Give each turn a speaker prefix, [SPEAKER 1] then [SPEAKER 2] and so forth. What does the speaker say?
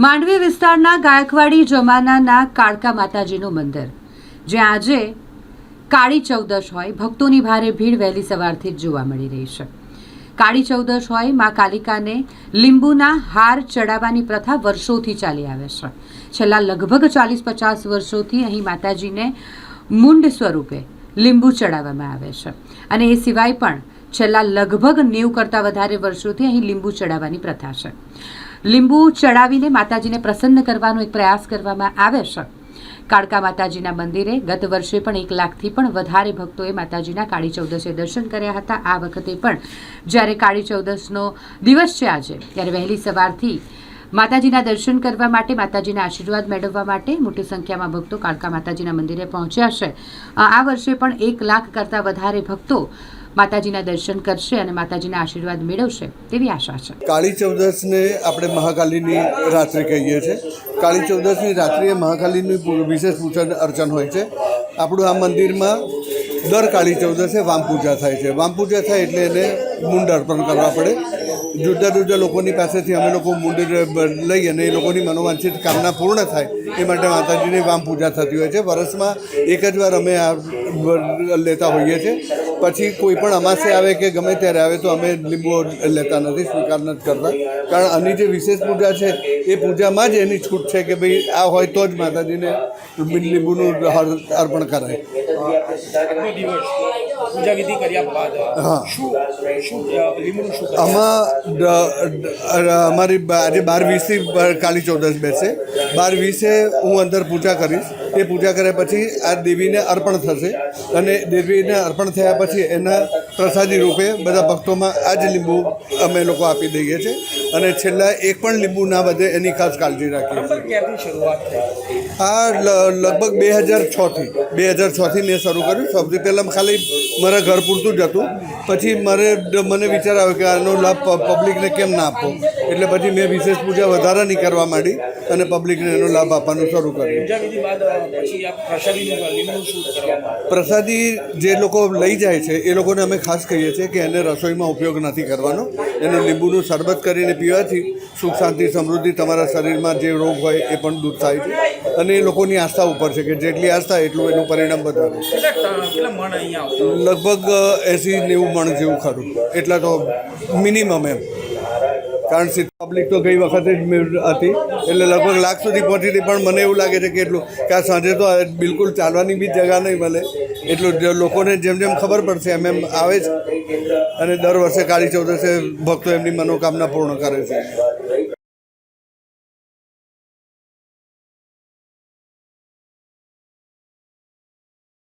[SPEAKER 1] માંડવી વિસ્તારના ગાયકવાડી જમાનાના કાળકા માતાજીનું મંદિર જ્યાં આજે કાળી ચૌદશ હોય, ભક્તોની ભારે ભીડ વહેલી સવારથી જ જોવા મળી રહી છે. કાળી ચૌદશ હોય, મા કાલિકાને લીંબુના હાર ચડાવવાની પ્રથા વર્ષોથી ચાલી આવે છે. છેલ્લા લગભગ ચાલીસ પચાસ વર્ષોથી અહીં માતાજીને મુંડ સ્વરૂપે લીંબુ ચડાવવામાં આવે છે. અને એ સિવાય પણ છેલ્લા લગભગ નેવું કરતાં વધારે વર્ષોથી અહીં લીંબુ ચડાવવાની પ્રથા છે. લીંબુ ચડાવીને માતાજીને પ્રસન્ન કરવાનો એક પ્રયાસ કરવામાં આવે છે. કાળકા માતાજીના મંદિરે ગત વર્ષે પણ એક લાખથી પણ વધારે ભક્તોએ માતાજીના કાળી ચૌદશે દર્શન કર્યા હતા. આ વખતે પણ જ્યારે કાળી ચૌદશનો દિવસ છે આજે, ત્યારે વહેલી સવારથી માતાજીના દર્શન કરવા માટે, માતાજીના આશીર્વાદ મેળવવા માટે મોટી સંખ્યામાં ભક્તો કાળકા માતાજીના મંદિરે પહોંચ્યા છે. આ વર્ષે પણ એક લાખ કરતાં વધારે ભક્તો માતાજીના દર્શન કરશે અને માતાજીના આશીર્વાદ મેળવશે તેવી આશા છે.
[SPEAKER 2] કાળી ચૌદસને આપણે મહાકાલીની રાત્રિ કહીએ છીએ. કાળી ચૌદસની રાત્રિએ મહાકાલીની વિશેષ પૂજન અર્ચન હોય છે. આપણું આ મંદિરમાં દર કાળી ચૌદસે વામ પૂજા થાય છે. વામ પૂજા થાય એટલે એને મુંડ અર્પણ કરવા પડે. જુદા જુદા લોકોની પાસેથી અમે લોકો મુંડ લઈ અને એ લોકોની મનોવાંછિત કામના પૂર્ણ થાય એ માટે માતાજીની વામ પૂજા થતી હોય છે. વર્ષમાં એક જ વાર અમે આ લેતા હોઈએ છીએ. પછી કોઈ પણ અમાસે આવે કે ગમે ત્યારે આવે તો અમે લીંબુ લેતા નથી, સ્વીકાર નથી કરતા. કારણ આની જે વિશેષ પૂજા છે, એ પૂજામાં જ એની છૂટ છે કે ભાઈ આ હોય તો જ માતાજીને લીંબુનું અર્પણ કરાય.
[SPEAKER 3] પૂજા વિધિ કર્યા બાદ. શું શું લીમડું શું
[SPEAKER 2] આમાં અમારી આજે બાર વીસથી કાલી કાળી ચૌદશ બેસે. બાર વીસે હું અંદર પૂજા કરીશ. એ પૂજા કર્યા પછી આ દેવીને અર્પણ થશે. અને દેવીને અર્પણ થયા પછી એના પ્રસાદી રૂપે બધા ભક્તોમાં આ જ લીંબુ અમે લોકો આપી દઈએ છીએ. અને છેલ્લા એક પણ લીંબુ ના વધે એની ખાસ કાળજી રાખીએ આ લગભગ બે હજાર છથી બે હજાર છથી મેં શરૂ કર્યું. સૌથી પહેલાં ખાલી મારા ઘર પૂરતું જ હતું. પછી મારે મને વિચાર આવ્યો કે આનો લાભ પબ્લિકને કેમ ના આપવો એટલે પછી મેં વિશેષ પૂજા વધારાની કરવા માંડી અને પબ્લિકને એનો લાભ આપવાનું શરૂ કર્યું? પ્રસાદી જે લોકો લઈ જાય છે એ લોકોને અમે ખાસ કહીએ છીએ કે એને રસોઈમાં ઉપયોગ નથી કરવાનો. એનું લીંબુનું શરબત કરીને પીવાથી સુખ શાંતિ સમૃદ્ધિ તમારા શરીરમાં જે રોગ હોય એ પણ દૂર થાય છે. અને એ લોકોની આસ્થા ઉપર છે કે જેટલી આસ્થા એટલું એનું પરિણામ વધારે લગભગ એંસી નેવું મણ જેવું ખરું. એટલા તો મિનિમમ એમ. કારણ કે પબ્લિક તો ગઈ વખતે જ હતી. એટલે લગભગ લાખ સુધી પહોંચી હતી. પણ મને એવું લાગે છે કે એટલું કે આ સાંજે તો બિલકુલ ચાલવાની બી જગા નહીં મળે. એટલું લોકોને જેમ જેમ ખબર પડશે, એમ એમ આવે છે અને દર વર્ષે કાળી ચૌદસે ભક્તો એમની મનોકામના પૂર્ણ કરે છે.